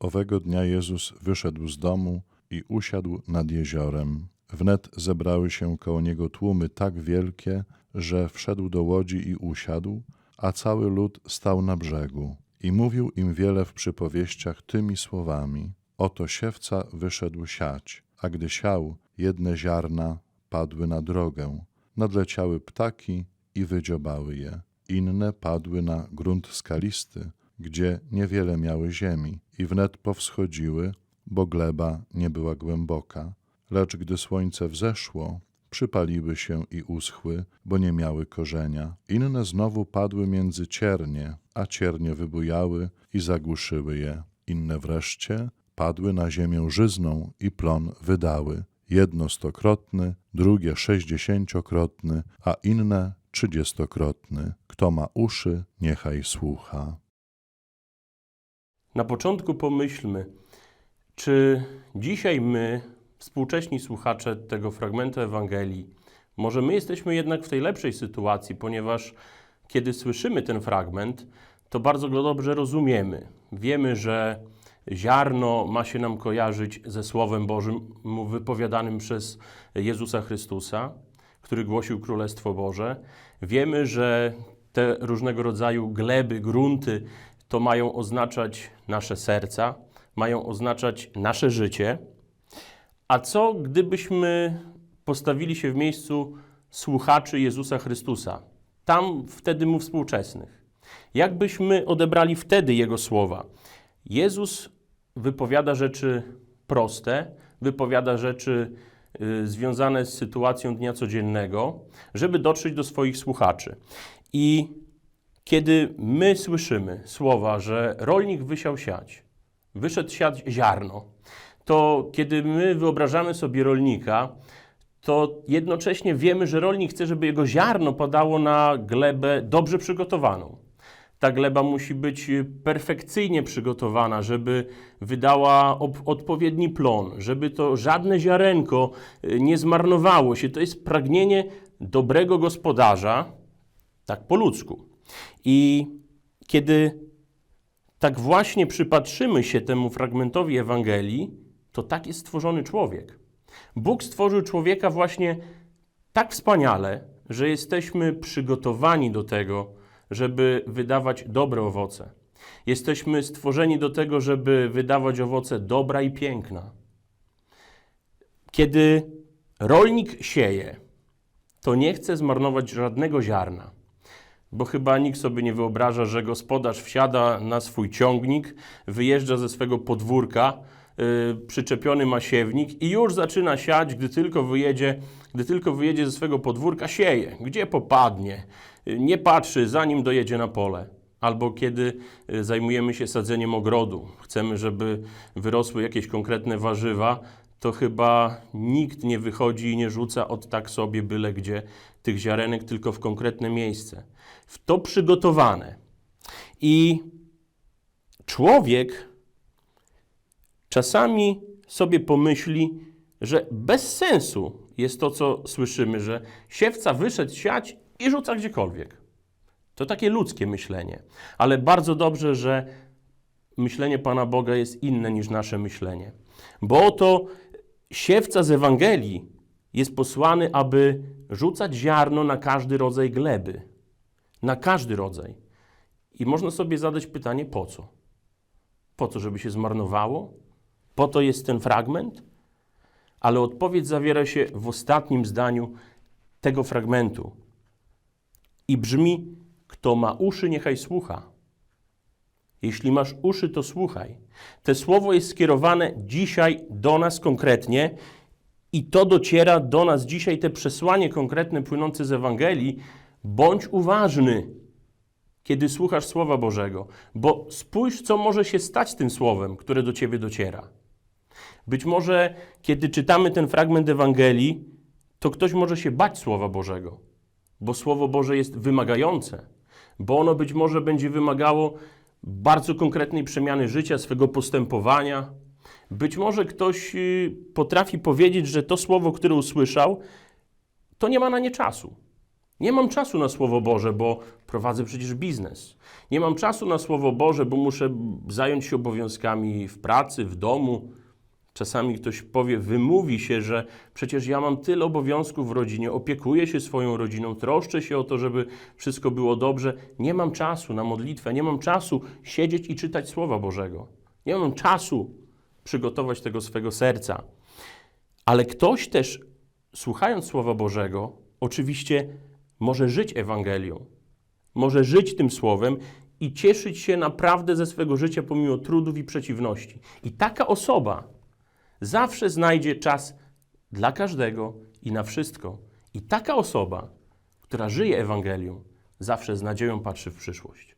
Owego dnia Jezus wyszedł z domu i usiadł nad jeziorem. Wnet zebrały się koło niego tłumy tak wielkie, że wszedł do łodzi i usiadł, a cały lud stał na brzegu. I mówił im wiele w przypowieściach tymi słowami. Oto siewca wyszedł siać, a gdy siał, jedne ziarna padły na drogę. Nadleciały ptaki i wydziobały je. Inne padły na grunt skalisty, gdzie niewiele miały ziemi i wnet powschodziły, bo gleba nie była głęboka. Lecz gdy słońce wzeszło, przypaliły się i uschły, bo nie miały korzenia. Inne znowu padły między ciernie, a ciernie wybujały i zagłuszyły je. Inne wreszcie padły na ziemię żyzną i plon wydały. Jedno stokrotny, drugie sześćdziesięciokrotny, a inne trzydziestokrotny. Kto ma uszy, niechaj słucha. Na początku pomyślmy, czy dzisiaj my, współcześni słuchacze tego fragmentu Ewangelii, może my jesteśmy jednak w tej lepszej sytuacji, ponieważ kiedy słyszymy ten fragment, to bardzo go dobrze rozumiemy. Wiemy, że ziarno ma się nam kojarzyć ze Słowem Bożym wypowiadanym przez Jezusa Chrystusa, który głosił Królestwo Boże. Wiemy, że te różnego rodzaju gleby, grunty to mają oznaczać nasze serca, mają oznaczać nasze życie. A co gdybyśmy postawili się w miejscu słuchaczy Jezusa Chrystusa, tam wtedy mu współczesnych? Jak byśmy odebrali wtedy Jego słowa? Jezus wypowiada rzeczy proste, wypowiada rzeczy y, związane z sytuacją dnia codziennego, żeby dotrzeć do swoich słuchaczy. I kiedy my słyszymy słowa, że rolnik wysiał siać, wyszedł siać ziarno, to kiedy my wyobrażamy sobie rolnika, to jednocześnie wiemy, że rolnik chce, żeby jego ziarno padało na glebę dobrze przygotowaną. Ta gleba musi być perfekcyjnie przygotowana, żeby wydała odpowiedni plon, żeby to żadne ziarenko y, nie zmarnowało się. To jest pragnienie dobrego gospodarza, tak po ludzku. I kiedy tak właśnie przypatrzymy się temu fragmentowi Ewangelii, to tak jest stworzony człowiek. Bóg stworzył człowieka właśnie tak wspaniale, że jesteśmy przygotowani do tego, żeby wydawać dobre owoce. Jesteśmy stworzeni do tego, żeby wydawać owoce dobra i piękna. Kiedy rolnik sieje, to nie chce zmarnować żadnego ziarna bo chyba nikt sobie nie wyobraża, że gospodarz wsiada na swój ciągnik, wyjeżdża ze swego podwórka, yy, przyczepiony ma siewnik i już zaczyna siać, gdy tylko wyjedzie, gdy tylko wyjedzie ze swego podwórka, sieje, gdzie popadnie, yy, nie patrzy, zanim dojedzie na pole. Albo kiedy yy, zajmujemy się sadzeniem ogrodu, chcemy, żeby wyrosły jakieś konkretne warzywa, to chyba nikt nie wychodzi i nie rzuca od tak sobie byle gdzie tych ziarenek, tylko w konkretne miejsce. W to przygotowane. I człowiek czasami sobie pomyśli, że bez sensu jest to, co słyszymy, że siewca wyszedł siać i rzuca gdziekolwiek. To takie ludzkie myślenie. Ale bardzo dobrze, że myślenie Pana Boga jest inne niż nasze myślenie. Bo oto siewca z Ewangelii jest posłany, aby rzucać ziarno na każdy rodzaj gleby. Na każdy rodzaj. I można sobie zadać pytanie, po co? Po co, żeby się zmarnowało? Po to jest ten fragment? Ale odpowiedź zawiera się w ostatnim zdaniu tego fragmentu. I brzmi: Kto ma uszy, niechaj słucha. Jeśli masz uszy, to słuchaj. Te słowo jest skierowane dzisiaj do nas konkretnie i to dociera do nas dzisiaj, te przesłanie konkretne płynące z Ewangelii. Bądź uważny, kiedy słuchasz Słowa Bożego, bo spójrz, co może się stać tym Słowem, które do ciebie dociera. Być może, kiedy czytamy ten fragment Ewangelii, to ktoś może się bać Słowa Bożego, bo Słowo Boże jest wymagające, bo ono być może będzie wymagało bardzo konkretnej przemiany życia, swego postępowania. Być może ktoś y, potrafi powiedzieć, że to słowo, które usłyszał, to nie ma na nie czasu. Nie mam czasu na Słowo Boże, bo prowadzę przecież biznes. Nie mam czasu na Słowo Boże, bo muszę zająć się obowiązkami w pracy, w domu. Czasami ktoś powie, wymówi się, że przecież ja mam tyle obowiązków w rodzinie, opiekuję się swoją rodziną, troszczę się o to, żeby wszystko było dobrze. Nie mam czasu na modlitwę, nie mam czasu siedzieć i czytać Słowa Bożego. Nie mam czasu przygotować tego swego serca. Ale ktoś też, słuchając Słowa Bożego, oczywiście może żyć Ewangelią, może żyć tym Słowem i cieszyć się naprawdę ze swego życia pomimo trudów i przeciwności. I taka osoba zawsze znajdzie czas dla każdego i na wszystko. I taka osoba, która żyje Ewangelią, zawsze z nadzieją patrzy w przyszłość.